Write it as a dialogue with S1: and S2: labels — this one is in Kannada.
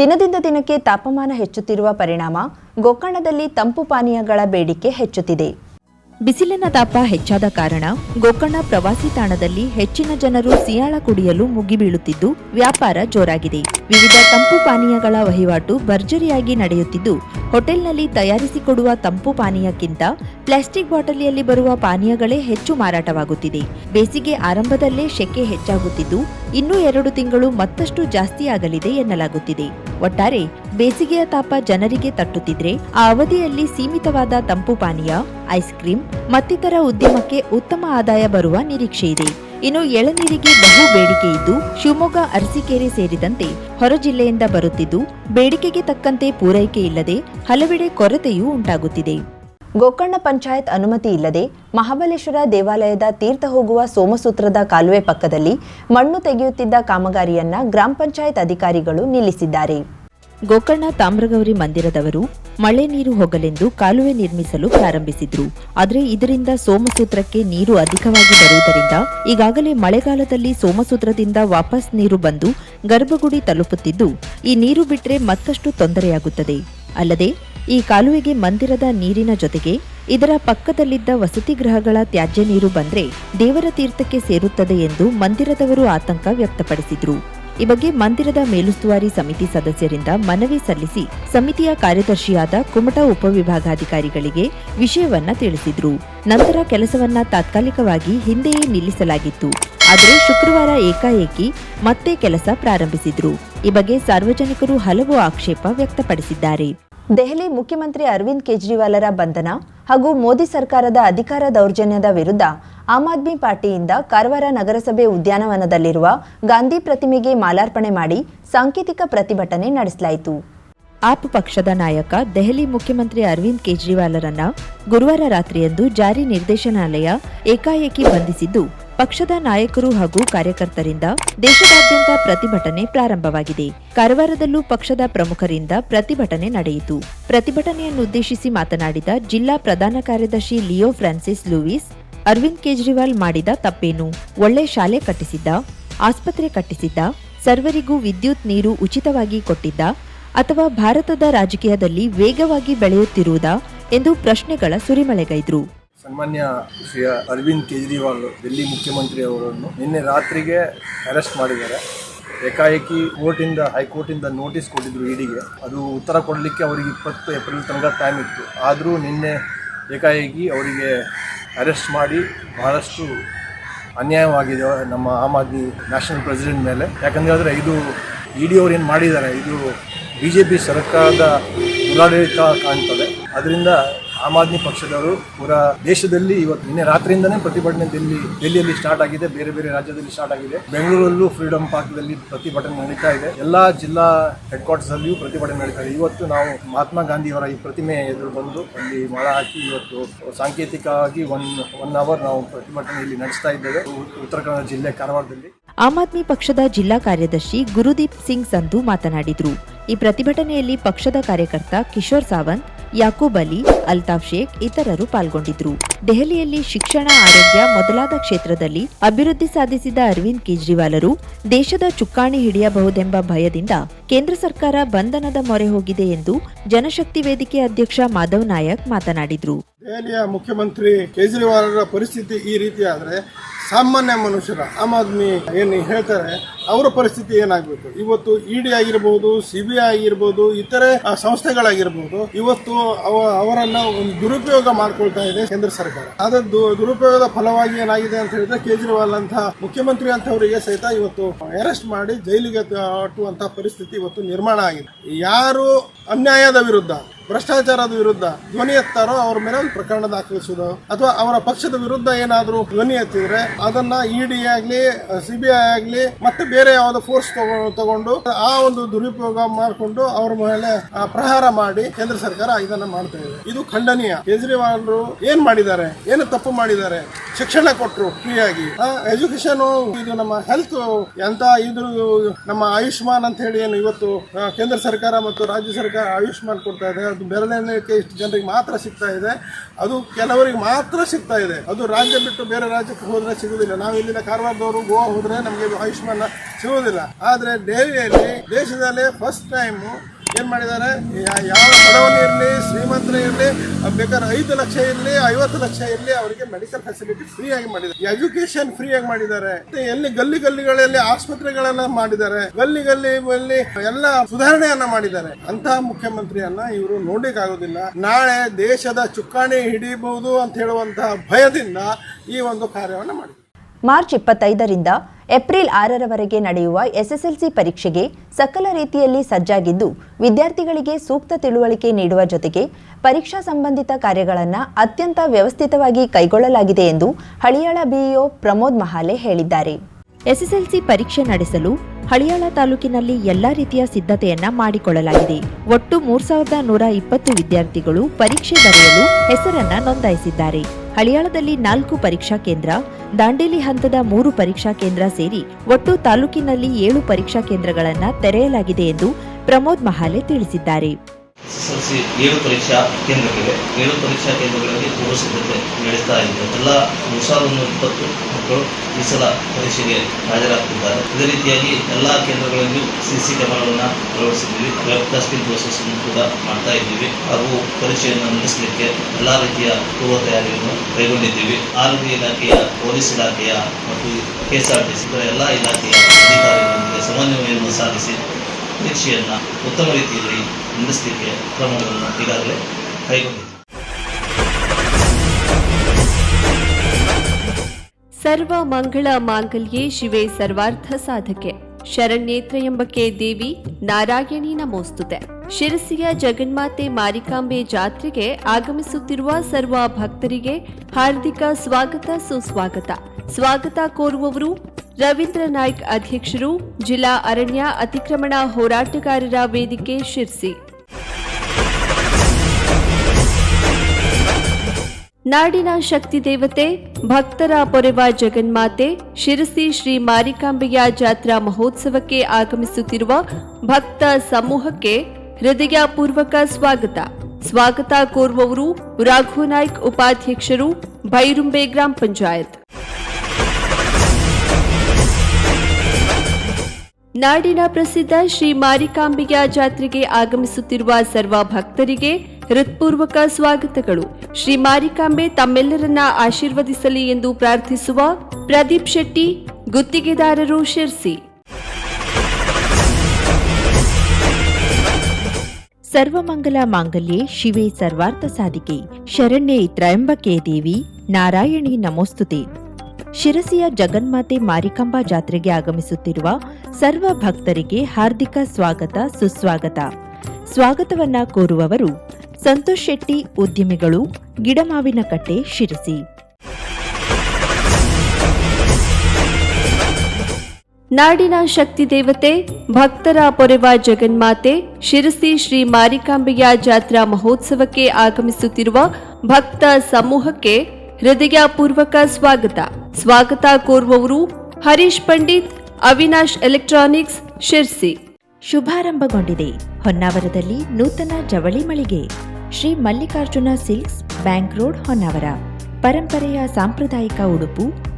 S1: ದಿನದಿಂದ ದಿನಕ್ಕೆ ತಾಪಮಾನ ಹೆಚ್ಚುತ್ತಿರುವ ಪರಿಣಾಮ ಗೋಕರ್ಣದಲ್ಲಿ ತಂಪು ಪಾನೀಯಗಳ ಬೇಡಿಕೆ ಹೆಚ್ಚುತ್ತಿದೆ. ಬಿಸಿಲಿನ ತಾಪ ಹೆಚ್ಚಾದ ಕಾರಣ ಗೋಕರ್ಣ ಪ್ರವಾಸಿ ತಾಣದಲ್ಲಿ ಹೆಚ್ಚಿನ ಜನರು ಸಿಯಾಳ ಕುಡಿಯಲು ಮುಗಿಬೀಳುತ್ತಿದ್ದು ವ್ಯಾಪಾರ ಜೋರಾಗಿದೆ. ವಿವಿಧ ತಂಪು ಪಾನೀಯಗಳ ವಹಿವಾಟು ಭರ್ಜರಿಯಾಗಿ ನಡೆಯುತ್ತಿದ್ದು ಹೋಟೆಲ್ನಲ್ಲಿ ತಯಾರಿಸಿಕೊಡುವ ತಂಪು ಪಾನೀಯಕ್ಕಿಂತ ಪ್ಲಾಸ್ಟಿಕ್ ಬಾಟಲಿಯಲ್ಲಿ ಬರುವ ಪಾನೀಯಗಳೇ ಹೆಚ್ಚು ಮಾರಾಟವಾಗುತ್ತಿದೆ. ಬೇಸಿಗೆ ಆರಂಭದಲ್ಲೇ ಶೆಕೆ ಹೆಚ್ಚಾಗುತ್ತಿದ್ದು, ಇನ್ನೂ ಎರಡು ತಿಂಗಳು ಮತ್ತಷ್ಟು ಜಾಸ್ತಿಯಾಗಲಿದೆ ಎನ್ನಲಾಗುತ್ತಿದೆ. ಒಟ್ಟಾರೆ, ಬೇಸಿಗೆಯ ತಾಪ ಜನರಿಗೆ ತಟ್ಟುತ್ತಿದ್ರೆ, ಆ ಅವಧಿಯಲ್ಲಿ ಸೀಮಿತವಾದ ತಂಪು ಪಾನೀಯ, ಐಸ್ ಕ್ರೀಂ ಮತ್ತಿತರ ಉದ್ಯಮಕ್ಕೆ ಉತ್ತಮ ಆದಾಯ ಬರುವ ನಿರೀಕ್ಷೆ ಇದೆ ಇನ್ನು ಎಳನೀರಿಗೆ ಬಹು ಬೇಡಿಕೆ ಇದ್ದು, ಶಿವಮೊಗ್ಗ, ಅರಸೀಕೆರೆ ಸೇರಿದಂತೆ ಹೊರ ಜಿಲ್ಲೆಯಿಂದ ಬರುತ್ತಿದ್ದು, ಬೇಡಿಕೆಗೆ ತಕ್ಕಂತೆ ಪೂರೈಕೆ ಇಲ್ಲದೆ ಹಲವೆಡೆ ಕೊರತೆಯೂ ಉಂಟಾಗುತ್ತಿದೆ. ಗೋಕರ್ಣ ಪಂಚಾಯತ್ ಅನುಮತಿ ಇಲ್ಲದೆ ಮಹಾಬಲೇಶ್ವರ ದೇವಾಲಯದ ತೀರ್ಥ ಹೋಗುವ ಸೋಮಸೂತ್ರದ ಕಾಲುವೆ ಪಕ್ಕದಲ್ಲಿ ಮಣ್ಣು ತೆಗೆಯುತ್ತಿದ್ದ ಕಾಮಗಾರಿಯನ್ನ ಗ್ರಾಮ ಪಂಚಾಯತ್ ಅಧಿಕಾರಿಗಳು ನಿಲ್ಲಿಸಿದ್ದಾರೆ. ಗೋಕರ್ಣ ತಾಮ್ರಗೌರಿ ಮಂದಿರದವರು ಮಳೆ ನೀರು ಹೋಗಲೆಂದು ಕಾಲುವೆ ನಿರ್ಮಿಸಲು ಪ್ರಾರಂಭಿಸಿದ್ರು. ಆದರೆ ಇದರಿಂದ ಸೋಮಸೂತ್ರಕ್ಕೆ ನೀರು ಅಧಿಕವಾಗಿ ಬರುವುದರಿಂದ ಈಗಾಗಲೇ ಮಳೆಗಾಲದಲ್ಲಿ ಸೋಮಸೂತ್ರದಿಂದ ವಾಪಸ್ ನೀರು ಬಂದು ಗರ್ಭಗುಡಿ ತಲುಪುತ್ತಿದ್ದು, ಈ ನೀರು ಬಿಟ್ಟರೆ ಮತ್ತಷ್ಟು ತೊಂದರೆಯಾಗುತ್ತದೆ. ಅಲ್ಲದೆ ಈ ಕಾಲುವೆಗೆ ಮಂದಿರದ ನೀರಿನ ಜೊತೆಗೆ ಇದರ ಪಕ್ಕದಲ್ಲಿದ್ದ ವಸತಿ ಗೃಹಗಳ ತ್ಯಾಜ್ಯ ನೀರು ಬಂದ್ರೆ ದೇವರ ತೀರ್ಥಕ್ಕೆ ಸೇರುತ್ತದೆ ಎಂದು ಮಂದಿರದವರು ಆತಂಕ ವ್ಯಕ್ತಪಡಿಸಿದ್ರು. ಈ ಬಗ್ಗೆ ಮಂದಿರದ ಮೇಲುಸ್ತುವಾರಿ ಸಮಿತಿ ಸದಸ್ಯರಿಂದ ಮನವಿ ಸಲ್ಲಿಸಿ ಸಮಿತಿಯ ಕಾರ್ಯದರ್ಶಿಯಾದ ಕುಮಟ ಉಪವಿಭಾಗಾಧಿಕಾರಿಗಳಿಗೆ ವಿಷಯವನ್ನ ತಿಳಿಸಿದ್ರು. ನಂತರ ಕೆಲಸವನ್ನ ತಾತ್ಕಾಲಿಕವಾಗಿ ಹಿಂದೆಯೇ ನಿಲ್ಲಿಸಲಾಗಿತ್ತು. ಆದರೆ ಶುಕ್ರವಾರ ಏಕಾಏಕಿ ಮತ್ತೆ ಕೆಲಸ ಪ್ರಾರಂಭಿಸಿದ್ರು. ಈ ಬಗ್ಗೆ ಸಾರ್ವಜನಿಕರು ಹಲವು ಆಕ್ಷೇಪ ವ್ಯಕ್ತಪಡಿಸಿದ್ದಾರೆ. ದೆಹಲಿ ಮುಖ್ಯಮಂತ್ರಿ ಅರವಿಂದ್ ಕೇಜ್ರಿವಾಲರ ಬಂಧನ ಹಾಗೂ ಮೋದಿ ಸರ್ಕಾರದ ಅಧಿಕಾರ ದೌರ್ಜನ್ಯದ ವಿರುದ್ಧ ಆಮ್ ಆದ್ಮಿ ಪಾರ್ಟಿಯಿಂದ ಕಾರವಾರ ನಗರಸಭೆ ಉದ್ಯಾನವನದಲ್ಲಿರುವ ಗಾಂಧಿ ಪ್ರತಿಮೆಗೆ ಮಾಲಾರ್ಪಣೆ ಮಾಡಿ ಸಾಂಕೇತಿಕ ಪ್ರತಿಭಟನೆ ನಡೆಸಲಾಯಿತು. ಆಪ್ ಪಕ್ಷದ ನಾಯಕ, ದೆಹಲಿ ಮುಖ್ಯಮಂತ್ರಿ ಅರವಿಂದ್ ಕೇಜ್ರಿವಾಲರನ್ನ ಗುರುವಾರ ರಾತ್ರಿಯಂದು ಜಾರಿ ನಿರ್ದೇಶನಾಲಯ ಏಕಾಏಕಿ ಬಂಧಿಸಿದ್ದು ಪಕ್ಷದ ನಾಯಕರು ಹಾಗೂ ಕಾರ್ಯಕರ್ತರಿಂದ ದೇಶದಾದ್ಯಂತ ಪ್ರತಿಭಟನೆ ಪ್ರಾರಂಭವಾಗಿದೆ. ಕಾರವಾರದಲ್ಲೂ ಪಕ್ಷದ ಪ್ರಮುಖರಿಂದ ಪ್ರತಿಭಟನೆ ನಡೆಯಿತು. ಪ್ರತಿಭಟನೆಯನ್ನುದ್ದೇಶಿಸಿ ಮಾತನಾಡಿದ ಜಿಲ್ಲಾ ಪ್ರಧಾನ ಕಾರ್ಯದರ್ಶಿ Leo Francis Lewis, Arvind Kejriwal ಮಾಡಿದ ತಪ್ಪೇನು? ಒಳ್ಳೆ ಶಾಲೆ ಕಟ್ಟಿಸಿದ್ದ? ಆಸ್ಪತ್ರೆ ಕಟ್ಟಿಸಿದ್ದ? ಸರ್ವರಿಗೂ ವಿದ್ಯುತ್ ನೀರು ಉಚಿತವಾಗಿ ಕೊಟ್ಟಿದ್ದ? ಅಥವಾ ಭಾರತದ ರಾಜಕೀಯದಲ್ಲಿ ವೇಗವಾಗಿ ಬೆಳೆಯುತ್ತಿರುವುದಾ? ಎಂದು ಪ್ರಶ್ನೆಗಳ ಸುರಿಮಳೆಗೈದ್ರು.
S2: ಸನ್ಮಾನ್ಯ ಶ್ರೀ ಅರವಿಂದ್ ಕೇಜ್ರಿವಾಲ್ ಡೆಲ್ಲಿ ಮುಖ್ಯಮಂತ್ರಿ ಅವರನ್ನು ನಿನ್ನೆ ರಾತ್ರಿಗೆ ಅರೆಸ್ಟ್ ಮಾಡಿದ್ದಾರೆ. ಏಕಾಏಕಿ ಕೋರ್ಟಿಂದ, ಹೈಕೋರ್ಟಿಂದ ನೋಟಿಸ್ ಕೊಟ್ಟಿದ್ರು ಇಡಿಗೆ ಅದು ಉತ್ತರ ಕೊಡಲಿಕ್ಕೆ ಅವರಿಗೆ ಇಪ್ಪತ್ತು ಏಪ್ರಿಲ್ ತನಕ ಟೈಮ್ ಇತ್ತು. ಆದರೂ ನಿನ್ನೆ ಏಕಾಏಕಿ ಅವರಿಗೆ ಅರೆಸ್ಟ್ ಮಾಡಿ ಬಹಳಷ್ಟು ಅನ್ಯಾಯವಾಗಿದೆ ನಮ್ಮ ಆಮ್ ಆದ್ಮಿ ನ್ಯಾಷನಲ್ ಪ್ರೆಸಿಡೆಂಟ್ ಮೇಲೆ. ಯಾಕಂದರೆ ಆದರೆ ಇದು ಇ ಅವ್ರು ಏನು ಮಾಡಿದ್ದಾರೆ, ಇದು ಬಿ ಜೆ ಪಿ ಸರ್ಕಾರದ ದುರಾಡಳಿತ ಕಾಣ್ತದೆ. ಅದರಿಂದ ಆಮ್ ಆದ್ಮಿ ಪಕ್ಷದವರು ಪೂರಾ ದೇಶದಲ್ಲಿ ಇವತ್ತು ನಿನ್ನೆ ರಾತ್ರಿಯಿಂದನೇ ಪ್ರತಿಭಟನೆ ದಿಲ್ಲಿ ಡೆಲ್ಲಿಯಲ್ಲಿ ಸ್ಟಾರ್ಟ್ ಆಗಿದೆ. ಬೇರೆ ಬೇರೆ ರಾಜ್ಯದಲ್ಲಿ ಸ್ಟಾರ್ಟ್ ಆಗಿದೆ. ಬೆಂಗಳೂರಲ್ಲೂ ಫ್ರೀಡಂ ಪಾರ್ಕ್ದಲ್ಲಿ ಪ್ರತಿಭಟನೆ ನಡೀತಾ ಇದೆ. ಎಲ್ಲಾ ಜಿಲ್ಲಾ ಹೆಡ್ ಕ್ವಾರ್ಟರ್ಸ್ ಅಲ್ಲಿಯೂ ಪ್ರತಿಭಟನೆ ನಡೀತಾ ಇವತ್ತು ನಾವು ಮಹಾತ್ಮ ಗಾಂಧಿಯವರ ಈ ಪ್ರತಿಮೆ ಎದುರು ಬಂದು ಅಲ್ಲಿ ಮಳ ಹಾಕಿ ಇವತ್ತು ಸಾಂಕೇತಿಕವಾಗಿ ಒನ್ ಒನ್ ಅವರ್ ನಾವು ಪ್ರತಿಭಟನೆ ಇಲ್ಲಿ ನಡೆಸ್ತಾ ಇದ್ದೇವೆ. ಉತ್ತರ ಕನ್ನಡ ಜಿಲ್ಲೆ ಕಾರವಾರದಲ್ಲಿ.
S1: ಆಮ್ ಆದ್ಮಿ ಪಕ್ಷದ ಜಿಲ್ಲಾ ಕಾರ್ಯದರ್ಶಿ ಗುರುದೀಪ್ ಸಿಂಗ್ ಸಂಧು ಮಾತನಾಡಿದರು. ಈ ಪ್ರತಿಭಟನೆಯಲ್ಲಿ ಪಕ್ಷದ ಕಾರ್ಯಕರ್ತ ಕಿಶೋರ್ ಸಾವಂತ್ ಯಾಕೂಬ್ ಅಲಿ, ಅಲ್ತಾಫ್ ಶೇಖ್ ಇತರರು ಪಾಲ್ಗೊಂಡಿದ್ರು ದೆಹಲಿಯಲ್ಲಿ ಶಿಕ್ಷಣ, ಆರೋಗ್ಯ ಮೊದಲಾದ ಕ್ಷೇತ್ರದಲ್ಲಿ ಅಭಿವೃದ್ಧಿ ಸಾಧಿಸಿದ ಅರವಿಂದ್ ಕೇಜ್ರಿವಾಲರು ದೇಶದ ಚುಕ್ಕಾಣಿ ಹಿಡಿಯಬಹುದೆಂಬ ಭಯದಿಂದ ಕೇಂದ್ರ ಸರ್ಕಾರ ಬಂಧನದ ಮೊರೆ ಹೋಗಿದೆ ಎಂದು ಜನಶಕ್ತಿ ವೇದಿಕೆ ಅಧ್ಯಕ್ಷ ಮಾಧವ್ ನಾಯಕ್ ಮಾತನಾಡಿದ್ರು.
S3: ದೆಹಲಿಯ ಮುಖ್ಯಮಂತ್ರಿ ಕೇಜ್ರಿವಾಲ್ರ ಪರಿಸ್ಥಿತಿ ಈ ರೀತಿ ಆದರೆ ಸಾಮಾನ್ಯ ಮನುಷ್ಯರ, ಆಮ್ ಆದ್ಮಿ ಏನು ಹೇಳ್ತಾರೆ, ಅವರ ಪರಿಸ್ಥಿತಿ ಏನಾಗಬೇಕು? ಇವತ್ತು ಇಡಿ ಆಗಿರ್ಬೋದು ಸಿ ಬಿ ಐ ಆಗಿರ್ಬೋದು, ಇತರೆ ಸಂಸ್ಥೆಗಳಾಗಿರ್ಬೋದು, ಇವತ್ತು ಅವ, ಅವರನ್ನ ಒಂದು ದುರುಪಯೋಗ ಮಾಡ್ಕೊಳ್ತಾ ಇದೆ ಕೇಂದ್ರ ಸರ್ಕಾರ. ಅದ ದುರುಪಯೋಗದ ಫಲವಾಗಿ ಏನಾಗಿದೆ ಅಂತ ಹೇಳಿದ್ರೆ ಕೇಜ್ರಿವಾಲ್ ಅಂತ ಮುಖ್ಯಮಂತ್ರಿ ಅಂತವರಿಗೆ ಸಹಿತ ಇವತ್ತು ಅರೆಸ್ಟ್ ಮಾಡಿ ಜೈಲಿಗೆ ಅಟ್ಟುವಂತಹ ಪರಿಸ್ಥಿತಿ ಇವತ್ತು ನಿರ್ಮಾಣ ಆಗಿದೆ. ಯಾರು ಅನ್ಯಾಯದ ವಿರುದ್ಧ ಭ್ರಷ್ಟಾಚಾರದ ವಿರುದ್ಧ ಧ್ವನಿ ಎತ್ತಾರೋ ಅವ್ರ ಮೇಲೆ ಒಂದು ಪ್ರಕರಣ ದಾಖಲಿಸೋದು. ಅಥವಾ ಅವರ ಪಕ್ಷದ ವಿರುದ್ಧ ಏನಾದರೂ ಧ್ವನಿ ಎತ್ತಿದ್ರೆ ಅದನ್ನ ಇಡಿ ಆಗ್ಲಿ ಸಿಬಿಐ ಆಗ್ಲಿ, ಮತ್ತೆ ಬೇರೆ ಯಾವುದೋ ಫೋರ್ಸ್ ತಗೊಂಡು ಆ ಒಂದು ದುರುಪಯೋಗ ಮಾಡಿಕೊಂಡು ಅವ್ರ ಮೇಲೆ ಪ್ರಹಾರ ಮಾಡಿ ಕೇಂದ್ರ ಸರ್ಕಾರ ಇದನ್ನ ಮಾಡ್ತಾ ಇದೆ. ಇದು ಖಂಡನೀಯ. ಕೇಜ್ರಿವಾಲ್ರು ಏನ್ ಮಾಡಿದ್ದಾರೆ? ಏನು ತಪ್ಪು ಮಾಡಿದ್ದಾರೆ? ಶಿಕ್ಷಣ ಕೊಟ್ಟರು ಫ್ರೀಯಾಗಿ ಎಜುಕೇಶನ್ ಇದು ನಮ್ಮ ಹೆಲ್ತ್ ಎಂತ ಇದು ನಮ್ಮ ಆಯುಷ್ಮಾನ್ ಅಂತ ಹೇಳಿ ಏನು ಇವತ್ತು ಕೇಂದ್ರ ಸರ್ಕಾರ ಮತ್ತು ರಾಜ್ಯ ಸರ್ಕಾರ ಆಯುಷ್ಮಾನ್ ಕೊಡ್ತಾ ಇದೆ. ಅದು ಬೆರಳೆಣ್ಣಕ್ಕೆ ಇಷ್ಟು ಜನರಿಗೆ ಮಾತ್ರ ಸಿಗ್ತಾ ಇದೆ. ಅದು ಕೆಲವರಿಗೆ ಮಾತ್ರ ಸಿಗ್ತಾ ಇದೆ. ಅದು ರಾಜ್ಯ ಬಿಟ್ಟು ಬೇರೆ ರಾಜ್ಯಕ್ಕೆ ಹೋದ್ರೆ ಸಿಗುದಿಲ್ಲ. ನಾವು ಇಲ್ಲಿನ ಕಾರವಾರದವರು ಗೋವಾ ಹೋದ್ರೆ ನಮಗೆ ಆಯುಷ್ಮಾನ್ ಸಿಗುವುದಿಲ್ಲ ಆದರೆ ಡೈರಿಯಲ್ಲಿ ದೇಶದಲ್ಲೇ ಫಸ್ಟ್ ಟೈಮು ಏನು ಮಾಡಿದ್ದಾರೆ? ಯಾವ ಬಡವನೇ ಇರಲಿ ಶ್ರೀಮಂತರ ಇರಲಿ ಬೇಕಾದ್ರೆ ಐದು ಲಕ್ಷ ಇರಲಿ, ಐವತ್ತು ಲಕ್ಷ ಇರಲಿ, ಅವರಿಗೆ ಮೆಡಿಕಲ್ ಫೆಸಿಲಿಟಿ ಫ್ರೀ ಆಗಿ ಮಾಡಿದ್ದಾರೆ. ಎಜುಕೇಶನ್ ಫ್ರೀ ಆಗಿ ಮಾಡಿದ್ದಾರೆ. ಎಲ್ಲಿ ಗಲ್ಲಿ ಗಲ್ಲಿಗಳಲ್ಲಿ ಆಸ್ಪತ್ರೆಗಳನ್ನ ಮಾಡಿದ್ದಾರೆ. ಗಲ್ಲಿ ಗಲ್ಲಿ ಎಲ್ಲ ಸುಧಾರಣೆಯನ್ನ ಮಾಡಿದ್ದಾರೆ. ಅಂತಹ ಮುಖ್ಯಮಂತ್ರಿಯನ್ನ ಇವರು ನೋಡ್ಲಿಕ್ಕಾಗೋದಿಲ್ಲ. ನಾಳೆ ದೇಶದ ಚುಕ್ಕಾಣಿ ಹಿಡಿಯಬಹುದು ಅಂತ ಹೇಳುವಂತಹ ಭಯದಿಂದ ಈ ಒಂದು ಕಾರ್ಯವನ್ನು ಮಾಡಿದ್ದಾರೆ.
S1: ಮಾರ್ಚ್ ಇಪ್ಪತ್ತೈದರಿಂದ ಏಪ್ರಿಲ್ ಆರರವರೆಗೆ ನಡೆಯುವ ಎಸ್ಎಸ್ಎಲ್ಸಿ ಪರೀಕ್ಷೆಗೆ ಸಕಲ ರೀತಿಯಲ್ಲಿ ಸಜ್ಜಾಗಿದ್ದು, ವಿದ್ಯಾರ್ಥಿಗಳಿಗೆ ಸೂಕ್ತ ತಿಳುವಳಿಕೆ ನೀಡುವ ಜೊತೆಗೆ ಪರೀಕ್ಷಾ ಸಂಬಂಧಿತ ಕಾರ್ಯಗಳನ್ನು ಅತ್ಯಂತ ವ್ಯವಸ್ಥಿತವಾಗಿ ಕೈಗೊಳ್ಳಲಾಗಿದೆ ಎಂದು ಹಳಿಯಾಳ ಬಿಇಒ ಪ್ರಮೋದ್ ಮಹಾಲೆ ಹೇಳಿದ್ದಾರೆ. ಎಸ್ಎಸ್ಎಲ್ಸಿ ಪರೀಕ್ಷೆ ನಡೆಸಲು ಹಳಿಯಾಳ ತಾಲೂಕಿನಲ್ಲಿ ಎಲ್ಲಾ ರೀತಿಯ ಸಿದ್ಧತೆಯನ್ನ ಮಾಡಿಕೊಳ್ಳಲಾಗಿದೆ. ಒಟ್ಟು ಮೂರ್ ಸಾವಿರದ ನೂರ ಇಪ್ಪತ್ತು ವಿದ್ಯಾರ್ಥಿಗಳು ಪರೀಕ್ಷೆ ಬರೆಯಲು ಹೆಸರನ್ನ ನೋಂದಾಯಿಸಿದ್ದಾರೆ. ಹಳಿಯಾಳದಲ್ಲಿ ನಾಲ್ಕು ಪರೀಕ್ಷಾ ಕೇಂದ್ರ, ದಾಂಡೇಲಿ ಹಂತದ ಮೂರು ಪರೀಕ್ಷಾ ಕೇಂದ್ರ ಸೇರಿ ಒಟ್ಟು ತಾಲೂಕಿನಲ್ಲಿ ಏಳು ಪರೀಕ್ಷಾ ಕೇಂದ್ರಗಳನ್ನು ತೆರೆಯಲಾಗಿದೆ ಎಂದು ಪ್ರಮೋದ್ ಮಹಾಲೆ ತಿಳಿಸಿದ್ದಾರೆ.
S4: ಎಸ್ಎಸ್ಎಲ್ಸಿ ಏಳು ಪರೀಕ್ಷಾ ಕೇಂದ್ರಗಳಿವೆ. ಏಳು ಪರೀಕ್ಷಾ ಕೇಂದ್ರಗಳಲ್ಲಿ ಪೂರ್ವ ಸಿದ್ಧತೆ ನಡೆಸ್ತಾ ಇದೆ ಎಲ್ಲ ಮೂರು ಸಾವಿರದ ಇಪ್ಪತ್ತು ಮಕ್ಕಳು ಈ ಸಲ ಪರೀಕ್ಷೆಗೆ ಹಾಜರಾಗ್ತಿದ್ದಾರೆ. ಇದೇ ರೀತಿಯಾಗಿ ಎಲ್ಲ ಕೇಂದ್ರಗಳಲ್ಲಿಯೂ ಸಿಸಿ ಕ್ಯಾಮರಾಗಳನ್ನು ಅಳವಡಿಸಿದ್ದೀವಿ. ವೆಬ್ ಕಾಸ್ಟಿಂಗ್ ಪ್ರೋಸೆಸ್ ಕೂಡ ಮಾಡ್ತಾ ಇದ್ದೀವಿ. ಹಾಗೂ ಪರೀಕ್ಷೆಯನ್ನು ನಡೆಸಲಿಕ್ಕೆ ಎಲ್ಲ ರೀತಿಯ ಪೂರ್ವ ತಯಾರಿಯನ್ನು ಕೈಗೊಂಡಿದ್ದೀವಿ. ಆರೋಗ್ಯ ಇಲಾಖೆಯ, ಪೊಲೀಸ್ ಇಲಾಖೆಯ ಮತ್ತು ಕೆಎಸ್ಆರ್ಟಿಸಿ ಎಲ್ಲ ಇಲಾಖೆಯ ಅಧಿಕಾರಿಗಳೊಂದಿಗೆ ಸಮನ್ವಯವನ್ನು ಸಾಧಿಸಿ ಪರೀಕ್ಷೆಯನ್ನು ಉತ್ತಮ ರೀತಿಯಲ್ಲಿ ನಡೆಸಲಿಕ್ಕೆ ಕ್ರಮಗಳನ್ನು ಈಗಾಗಲೇ ಕೈಗೊಂಡಿದೆ.
S5: ಸರ್ವ ಮಂಗಳ ಮಾಂಗಲ್ಯೇ ಶಿವೆ ಸರ್ವಾರ್ಥ ಸಾಧಕೆ. ಶರಣ್ಯೇತ್ರ ಎಂಬಕ್ಕೆ ದೇವಿ ನಾರಾಯಣಿ ನಮೋಸ್ತುತೆ. ಶಿರಸಿಯ ಜಗನ್ಮಾತೆ ಮಾರಿಕಾಂಬೆ ಜಾತ್ರೆಗೆ ಆಗಮಿಸುತ್ತಿರುವ ಸರ್ವ ಭಕ್ತರಿಗೆ ಹಾರ್ದಿಕ ಸ್ವಾಗತ, ಸುಸ್ವಾಗತ. ಸ್ವಾಗತ ಕೋರುವವರು ರವೀಂದ್ರ ನಾಯ್ಕ್ ಅಧ್ಯಕ್ಷರು ಜಿಲ್ಲಾ ಅರಣ್ಯ ಅತಿಕ್ರಮಣ ಹೋರಾಟಗಾರರ ವೇದಿಕೆ ಶಿರ್ಸಿ. ನಾಡಿನ ಶಕ್ತಿ ದೇವತೆ, ಭಕ್ತರ ಪೊರೆವ ಜಗನ್ಮಾತೆ, ಶಿರಸಿ ಶ್ರೀ ಮಾರಿಕಾಂಬೆಯ ಜಾತ್ರಾ ಮಹೋತ್ಸವಕ್ಕೆ ಆಗಮಿಸುತ್ತಿರುವ ಭಕ್ತ ಸಮೂಹಕ್ಕೆ ಹೃದಯಪೂರ್ವಕ ಸ್ವಾಗತ. ಸ್ವಾಗತ ಕೋರುವವರು ರಾಘು ನಾಯ್ಕ್ ಉಪಾಧ್ಯಕ್ಷರು ಭೈರುಂಬೆ ಗ್ರಾಮ ಪಂಚಾಯತ್. ನಾಡಿನ ಪ್ರಸಿದ್ಧ ಶ್ರೀ ಮಾರಿಕಾಂಬೆಯ ಜಾತ್ರೆಗೆ ಆಗಮಿಸುತ್ತಿರುವ ಸರ್ವ ಭಕ್ತರಿಗೆ ಹೃತ್ಪೂರ್ವಕ ಸ್ವಾಗತಗಳು. ಶ್ರೀ ಮಾರಿಕಾಂಬೆ ತಮ್ಮೆಲ್ಲರನ್ನ ಆಶೀರ್ವದಿಸಲಿ ಎಂದು ಪ್ರಾರ್ಥಿಸುವ ಪ್ರದೀಪ್ ಶೆಟ್ಟಿ ಗುತ್ತಿಗೆದಾರರು ಶಿರ್ಸಿ.
S1: ಸರ್ವಮಂಗಲ ಮಾಂಗಲ್ಯೆ ಶಿವೆ ಸರ್ವಾರ್ಥ ಸಾಧಿಕೆ. ಶರಣ್ಯೆ ತ್ರಯಂಬಕೆ ದೇವಿ. ನಾರಾಯಣಿ ನಮೋಸ್ತುತೆ. ಶಿರಸಿಯ ಜಗನ್ಮಾತೆ ಮಾರಿಕಾಂಬಾ ಜಾತ್ರೆಗೆ ಆಗಮಿಸುತ್ತಿರುವ ಸರ್ವ ಭಕ್ತರಿಗೆ ಹಾರ್ದಿಕ ಸ್ವಾಗತ, ಸುಸ್ವಾಗತ. ಸ್ವಾಗತವನ್ನ ಕೋರುವವರು ಸಂತೋಷ್ ಶೆಟ್ಟಿ ಉದ್ಯಮಿಗಳು ಗಿಡಮಾವಿನಕಟ್ಟೆ ಶಿರಸಿ.
S5: ನಾಡಿನ ಶಕ್ತಿ ದೇವತೆ, ಭಕ್ತರ ಪೊರೆವ ಜಗನ್ಮಾತೆ, ಶಿರಸಿ ಶ್ರೀ ಮಾರಿಕಾಂಬೆಯ ಜಾತ್ರಾ ಮಹೋತ್ಸವಕ್ಕೆ ಆಗಮಿಸುತ್ತಿರುವ ಭಕ್ತ ಸಮೂಹಕ್ಕೆ ಹೃದಯಪೂರ್ವಕ ಸ್ವಾಗತ. ಸ್ವಾಗತ ಕೋರುವವರು ಹರೀಶ್ ಪಂಡಿತ್, ಅವಿನಾಶ್ ಎಲೆಕ್ಟ್ರಾನಿಕ್ಸ್, ಶಿರ್ಸಿ.
S1: ಶುಭಾರಂಭಗೊಂಡಿದೆ. ಹೊನ್ನಾವರದಲ್ಲಿ ನೂತನ ಜವಳಿ ಮಳಿಗೆ. Shri Mallikarjuna silks bank road Honnavar. ಪರಂಪರೆಯ ಸಾಂಪ್ರದಾಯಿಕ ಉಡುಪು